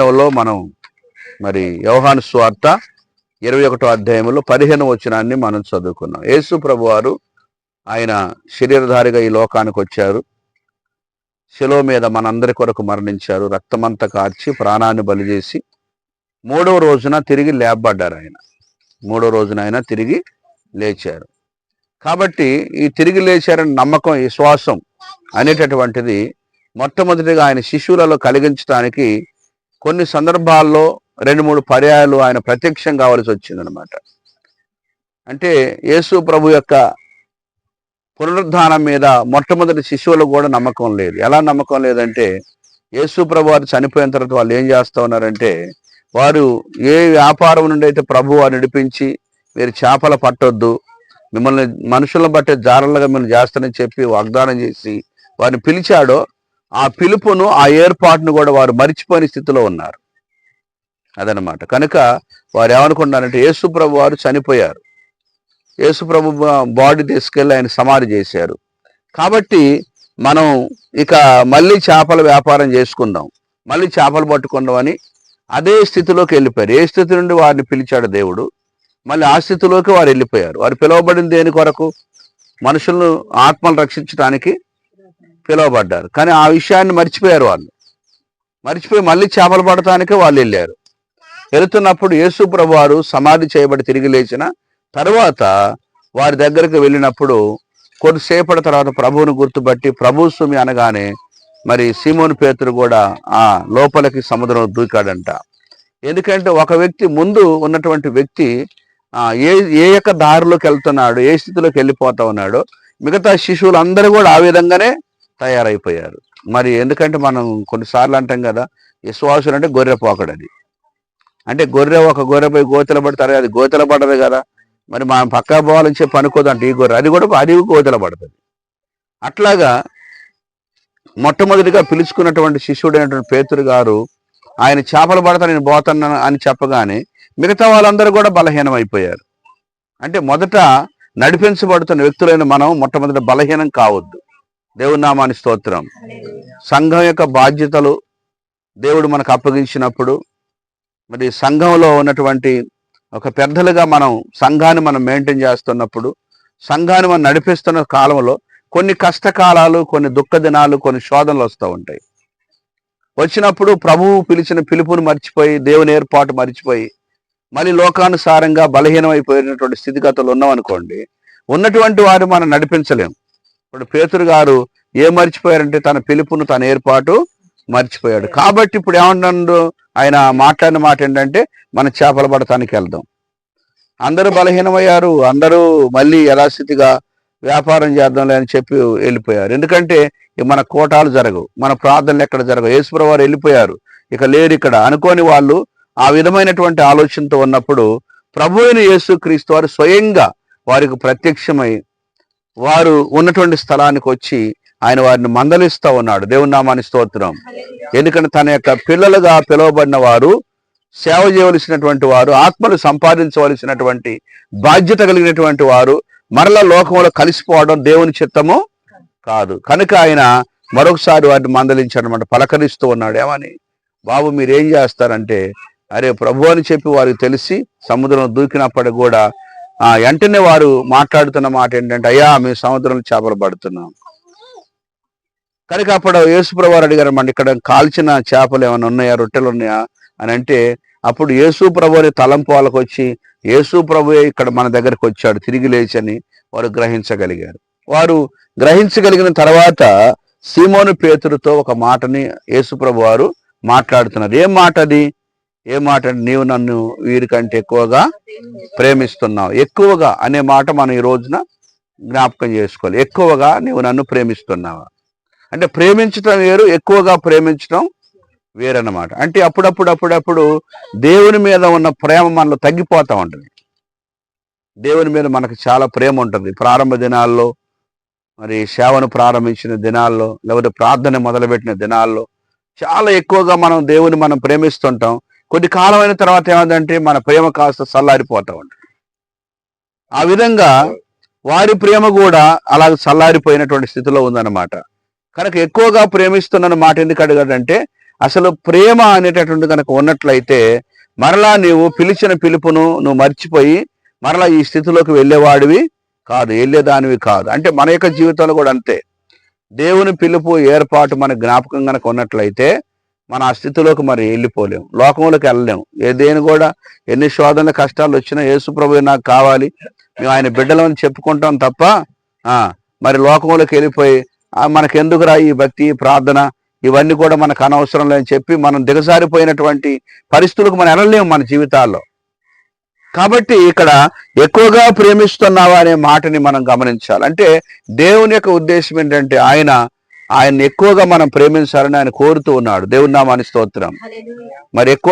లో మనం మరి యోహాను స్వార్త ఇరవై ఒకటో అధ్యాయంలో పదిహేను వచనాన్ని మనం చదువుకున్నాం. యేసు ప్రభు వారు ఆయన శరీరధారిగా ఈ లోకానికి వచ్చారు. శిలో మీద మనందరి కొరకు మరణించారు. రక్తమంతా కార్చి ప్రాణాన్ని బలి చేసి మూడవ రోజున తిరిగి లేపబడ్డారు ఆయన. మూడో రోజున ఆయన తిరిగి లేచారు. కాబట్టి ఈ తిరిగి లేచారని నమ్మకం విశ్వాసం అనేటటువంటిది మొట్టమొదటిగా ఆయన శిశువులలో కలిగించడానికి కొన్ని సందర్భాల్లో రెండు మూడు పర్యాయాలు ఆయన ప్రత్యక్షం కావాల్సి వచ్చిందనమాట అంటే యేసు ప్రభు యొక్క పునరుద్ధానం మీద మొట్టమొదటి శిశువులకు కూడా నమ్మకం లేదు. ఎలా నమ్మకం లేదంటే యేసు ప్రభు వారు చనిపోయిన తర్వాత వాళ్ళు ఏం చేస్తూ ఉన్నారంటే వారు ఏ వ్యాపారం నుండి అయితే ప్రభు వారు నడిపించి మీరు చేపలు పట్టొద్దు మిమ్మల్ని మనుషులను బట్టే జారలుగా మిమ్మల్ని చేస్తానని చెప్పి వాగ్దానం చేసి వారిని పిలిచాడో ఆ పిలుపును ఆ ఏర్పాటును కూడా వారు మరిచిపోయిన స్థితిలో ఉన్నారు. అదనమాట కనుక వారు ఏమనుకున్నారంటే యేసుప్రభు వారు చనిపోయారు. యేసు ప్రభు బాడీ తీసుకెళ్ళి ఆయన సమాధి చేశారు. కాబట్టి మనం ఇక మళ్ళీ చేపల వ్యాపారం చేసుకుందాం. మళ్ళీ చేపలు పట్టుకుందామని అదే స్థితిలోకి వెళ్ళిపోయారు. ఏ స్థితి నుండి వారిని పిలిచాడు దేవుడు? మళ్ళీ ఆ స్థితిలోకి వారు వెళ్ళిపోయారు. వారు పిలువబడింది దేని కొరకు? మనుషులను ఆత్మలు రక్షించడానికి పిలువబడ్డారు. కానీ ఆ విషయాన్ని మర్చిపోయారు వాళ్ళు. మర్చిపోయి మళ్ళీ చేపలు పడటానికే వాళ్ళు వెళ్ళారు. వెళుతున్నప్పుడు యేసు ప్రభు వారు సమాధి చేయబడి తిరిగి లేచిన తర్వాత వారి దగ్గరికి వెళ్ళినప్పుడు కొద్దిసేపటి తర్వాత ప్రభువును గుర్తుపట్టి ప్రభు సుమి అనగానే మరి సీమోని పేతురు కూడా ఆ లోపలికి సముద్రం దూకాడంట. ఎందుకంటే ఒక వ్యక్తి ముందు ఉన్నటువంటి వ్యక్తి ఏ ఏ యొక్క దారిలోకి వెళ్తున్నాడు ఏ స్థితిలోకి వెళ్ళిపోతా ఉన్నాడో మిగతా శిశువులు అందరూ కూడా ఆ విధంగానే తయారైపోయారు. మరి ఎందుకంటే మనం కొన్నిసార్లు అంటాం కదా విశ్వాసులు అంటే గొర్రె పోకడది అంటే గొర్రె ఒక గొర్రెపై గోతల పడతారు అది గోతల పడదు కదా. మరి మనం పక్కా పోవాలని చెప్పి అనుకోదంటే ఈ గొర్రె అది కూడా అది గోతల పడుతుంది. అట్లాగా మొట్టమొదటిగా పిలుచుకున్నటువంటి శిష్యుడైనటువంటి పేతురు గారు ఆయన చేపలు పడతా నేను పోతాను అని చెప్పగానే మిగతా వాళ్ళందరూ కూడా బలహీనం అయిపోయారు అంటే మొదట నడిపించబడుతున్న వ్యక్తులైన మనం మొట్టమొదట బలహీనం కావద్దు. దేవునామాని స్తోత్రం. సంఘం యొక్క బాధ్యతలు దేవుడు మనకు అప్పగించినప్పుడు మరి సంఘంలో ఉన్నటువంటి ఒక పెద్దలుగా మనం సంఘాన్ని మనం మెయింటైన్ చేస్తున్నప్పుడు సంఘాన్ని మనం నడిపిస్తున్న కాలంలో కొన్ని కష్టకాలాలు కొన్ని దుఃఖ దినాలు కొన్ని శోధనలు వస్తూ ఉంటాయి. వచ్చినప్పుడు ప్రభువు పిలిచిన పిలుపును మర్చిపోయి దేవుని ఏర్పాటు మర్చిపోయి మళ్ళీ లోకానుసారంగా బలహీనమైపోయినటువంటి స్థితిగతులు ఉన్నామనుకోండి ఉన్నటువంటి వారు మనం నడిపించలేం. ఇప్పుడు పేతురు గారు ఏం మర్చిపోయారంటే తన పిలుపును తన ఏర్పాటు మర్చిపోయాడు. కాబట్టి ఇప్పుడు ఏమన్నాడు ఆయన మాట్లాడిన మాట ఏంటంటే మన చేపలు పడటానికి వెళ్దాం. అందరూ బలహీనమయ్యారు. అందరూ మళ్ళీ యథాస్థితిగా వ్యాపారం చేద్దాంలే అని చెప్పి వెళ్ళిపోయారు. ఎందుకంటే మన కోటాలు జరగవు. మన ప్రార్థనలు ఎక్కడ జరగవు. యేసుప్రభు వారు వెళ్ళిపోయారు. ఇక లేరు ఇక్కడ. అనుకోని వాళ్ళు ఆ విధమైనటువంటి ఆలోచనతో ఉన్నప్పుడు ప్రభు అయిన యేసు క్రీస్తు వారు స్వయంగా వారికి ప్రత్యక్షమై వారు ఉన్నటువంటి స్థలానికి వచ్చి ఆయన వారిని మందలిస్తా ఉన్నాడు. దేవుని నామాని స్తోత్రం. ఎందుకంటే తన యొక్క పిల్లలుగా పిలువబడిన వారు సేవ చేయవలసినటువంటి వారు ఆత్మలు సంపాదించవలసినటువంటి బాధ్యత కలిగినటువంటి వారు మరల లోకంలో కలిసిపోవడం దేవుని చిత్తము కాదు. కనుక ఆయన మరొకసారి వారిని మందలించాడనమాట పలకరిస్తూ ఉన్నాడు. ఏమని? బాబు మీరు ఏం చేస్తారంటే అరే ప్రభు అని చెప్పి వారికి తెలిసి సముద్రం దూకినప్పటికి కూడా వెంటనే వారు మాట్లాడుతున్న మాట ఏంటంటే అయ్యా మేము సముద్రంలో చేపలు పడుతున్నాం. కనుక అప్పుడు యేసుప్రభు అడిగారు మన ఇక్కడ కాల్చిన చేపలు ఏమైనా ఉన్నాయా? రొట్టెలు ఉన్నాయా? అని అంటే అప్పుడు యేసు ప్రభు అనే తలంపు వాళ్ళకు వచ్చి యేసు ప్రభువే ఇక్కడ మన దగ్గరకు వచ్చాడు తిరిగి లేచని వారు గ్రహించగలిగారు. వారు గ్రహించగలిగిన తర్వాత సీమోను పేతురుతో ఒక మాటని యేసుప్రభు వారు మాట్లాడుతున్నారు. ఏం మాట అది ఏ మాట నీవు నన్ను వీరికంటే ఎక్కువగా ప్రేమిస్తున్నావు? ఎక్కువగా అనే మాట మనం ఈ రోజున జ్ఞాపకం చేసుకోవాలి. ఎక్కువగా నీవు నన్ను ప్రేమిస్తున్నావా? అంటే ప్రేమించటం వేరు ఎక్కువగా ప్రేమించటం వేరన్నమాట. అంటే అప్పుడప్పుడు అప్పుడప్పుడు దేవుని మీద ఉన్న ప్రేమ మనలో తగ్గిపోతూ ఉంటుంది. దేవుని మీద మనకు చాలా ప్రేమ ఉంటుంది. ప్రారంభ దినాల్లో మరి సేవను ప్రారంభించిన దినాల్లో లేకపోతే ప్రార్థన మొదలుపెట్టిన దినాల్లో చాలా ఎక్కువగా మనం దేవుని మనం ప్రేమిస్తుంటాం. కొద్ది కాలం అయిన తర్వాత ఏమందంటే మన ప్రేమ కాస్త చల్లారిపోతూ ఉంటుంది. ఆ విధంగా వారి ప్రేమ కూడా అలా చల్లారిపోయినటువంటి స్థితిలో ఉందన్నమాట. కనుక ఎక్కువగా ప్రేమిస్తున్న మాట ఎందుకు అడిగాడంటే అసలు ప్రేమ అనేటటువంటి కనుక ఉన్నట్లయితే మరలా నీవు పిలిచిన పిలుపును నువ్వు మర్చిపోయి మరలా ఈ స్థితిలోకి వెళ్ళేవాడివి కాదు వెళ్ళేదానివి కాదు. అంటే మన యొక్క జీవితంలో కూడా అంతే. దేవుని పిలుపు ఏర్పాటు మన జ్ఞాపకం కనుక ఉన్నట్లయితే మన అస్థితిలోకి మరి వెళ్ళిపోలేం. లోకంలోకి వెళ్ళలేము ఏదేని కూడా ఎన్ని శోధనలు కష్టాలు వచ్చినా యేసుప్రభు నాకు కావాలి. మేము ఆయన బిడ్డలని చెప్పుకుంటాం తప్ప మరి లోకంలోకి వెళ్ళిపోయి మనకెందుకురా ఈ భక్తి ప్రార్థన? ఇవన్నీ కూడా మనకు అనవసరం లేని చెప్పి మనం దిగజారిపోయినటువంటి పరిస్థితులకు మనం వెళ్ళలేము మన జీవితాల్లో. కాబట్టి ఇక్కడ ఎక్కువగా ప్రేమిస్తున్నావా అనే మాటని మనం గమనించాలి. అంటే దేవుని యొక్క ఉద్దేశం ఏంటంటే ఆయన ఆయన ఎక్కువగా మనం ప్రేమించాలని ఆయన కోరుతూ ఉన్నాడు. దేవుని నామాని స్తోత్రం. మరి ఎక్కువ